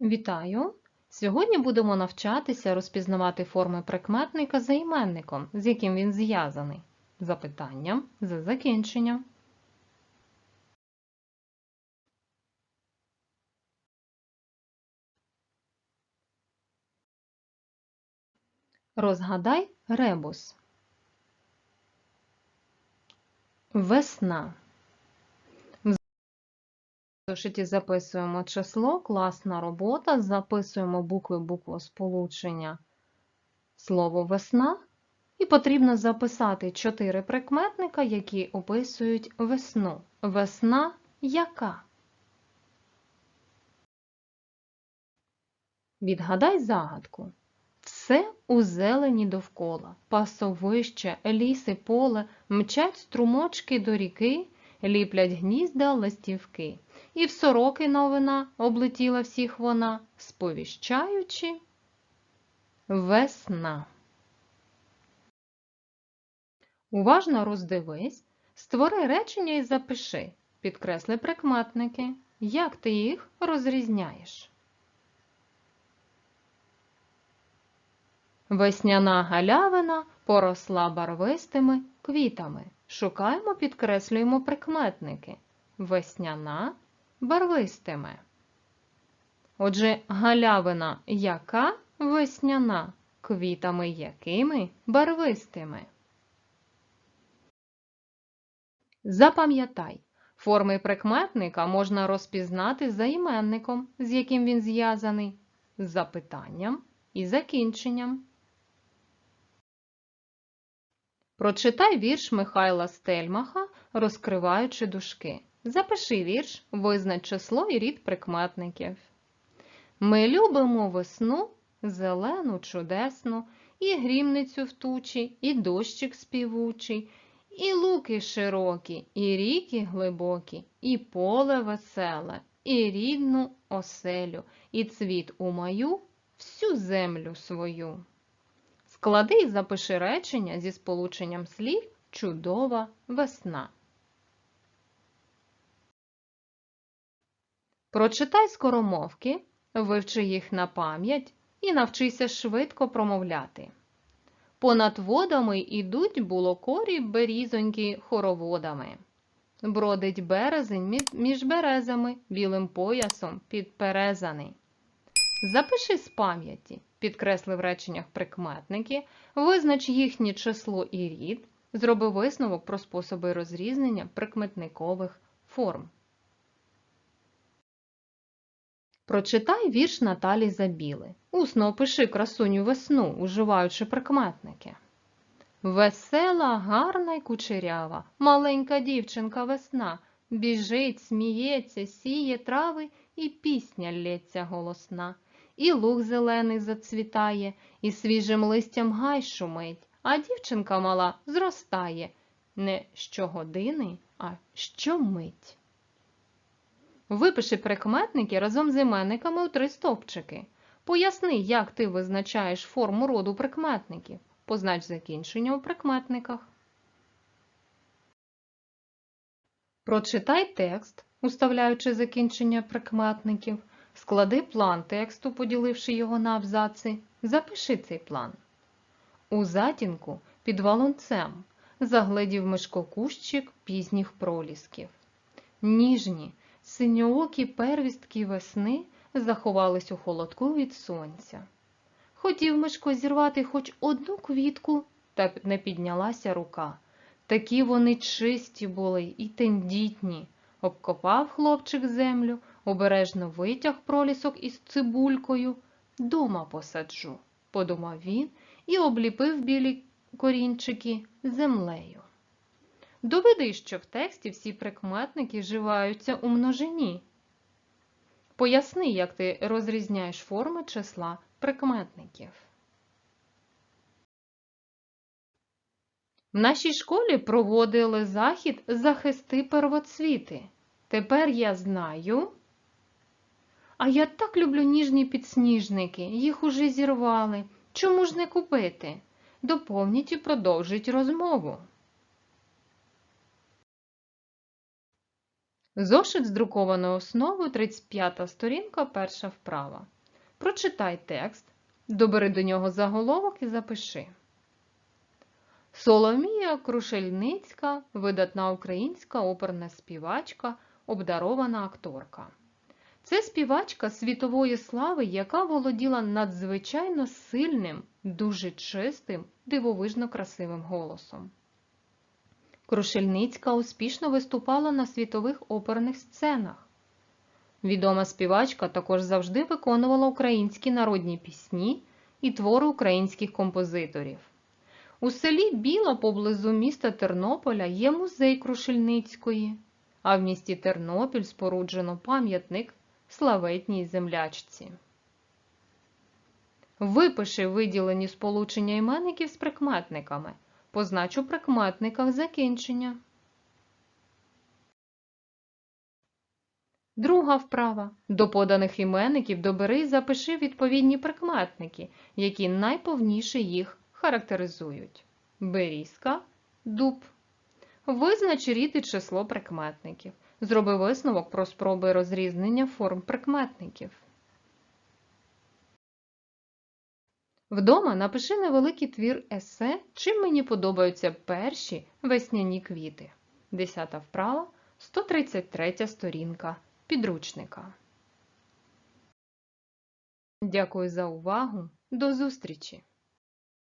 Вітаю! Сьогодні будемо навчатися розпізнавати форми прикметника за іменником, з яким він зв'язаний, запитанням за закінченням. Розгадай ребус. Весна. Зошиті записуємо число, класна робота, записуємо букви буквосполучення слово весна. І потрібно записати чотири прикметника, які описують весну. Весна яка? Відгадай загадку. Все у зелені довкола, пасовище, ліси, поле, мчать струмочки до ріки, ліплять гнізда ластівки. І в сороки новина облетіла всіх вона, сповіщаючи весна. Уважно роздивись, створи речення і запиши, підкресли прикметники. Як ти їх розрізняєш? Весняна галявина поросла барвистими квітами. Шукаємо, підкреслюємо прикметники. Весняна барвистими. Отже, галявина яка весняна, квітами якими барвистими. Запам'ятай, форми прикметника можна розпізнати за іменником, з яким він зв'язаний, запитанням і закінченням. Прочитай вірш Михайла Стельмаха, розкриваючи дужки. Запиши вірш, визнач число і рід прикметників. Ми любимо весну, зелену, чудесну, і грімницю в тучі, і дощик співучий, і луки широкі, і ріки глибокі, і поле веселе, і рідну оселю, і цвіт у маю, всю землю свою. Склади і запиши речення зі сполученням слів чудова весна. Прочитай скоромовки, вивчи їх на пам'ять і навчися швидко промовляти. Понад водами ідуть булокорі берізоньки хороводами. Бродить березень між березами білим поясом підперезаний. Запиши з пам'яті, підкресли в реченнях прикметники, визнач їхнє число і рід, зроби висновок про способи розрізнення прикметникових форм. Прочитай вірш Наталі Забіли. Усно опиши красуню весну, уживаючи прикметники. Весела, гарна й кучерява, маленька дівчинка весна, біжить, сміється, сіє трави, і пісня лється голосна. І луг зелений зацвітає, і свіжим листям гай шумить, а дівчинка мала зростає не щогодини, а щомить. Випиши прикметники разом з іменниками у три стовпчики. Поясни, як ти визначаєш форму роду прикметників. Познач закінчення у прикметниках. Прочитай текст, уставляючи закінчення прикметників. Склади план тексту, поділивши його на абзаци. Запиши цей план. У затінку під валунцем загледів мишкокущик пізніх пролісків. Ніжні, синьоокі первістки весни заховались у холодку від сонця. Хотів Мишко зірвати хоч одну квітку, та не піднялася рука. Такі вони чисті були і тендітні. Обкопав хлопчик землю, обережно витяг пролісок із цибулькою. Дома посаджу, подумав він і обліпив білі корінчики землею. Доведи, що в тексті всі прикметники вживаються у множині. Поясни, як ти розрізняєш форми числа прикметників. В нашій школі проводили захід захисти первоцвіти. Тепер я знаю. А я так люблю ніжні підсніжники, їх уже зірвали. Чому ж не купити? Доповніть і продовжіть розмову. Зошит з друкованою основою, 35 сторінка, перша вправа. Прочитай текст, добери до нього заголовок і запиши. Соломія Крушельницька, видатна українська оперна співачка, обдарована акторка. Це співачка світової слави, яка володіла надзвичайно сильним, дуже чистим, дивовижно красивим голосом. Крушельницька успішно виступала на світових оперних сценах. Відома співачка також завжди виконувала українські народні пісні і твори українських композиторів. У селі Біла поблизу міста Тернополя є музей Крушельницької, а в місті Тернопіль споруджено пам'ятник славетній землячці. Випиши виділені сполучення іменників з прикметниками. Позначу прикметника в закінчення. Друга вправа. До поданих іменників добери і запиши відповідні прикметники, які найповніше їх характеризують. Берізка, дуб. Визнач рід і число прикметників. Зроби висновок про спроби розрізнення форм прикметників. Вдома напиши невеликий твір есе, чим мені подобаються перші весняні квіти. Десята вправа, 133 сторінка підручника. Дякую за увагу. До зустрічі!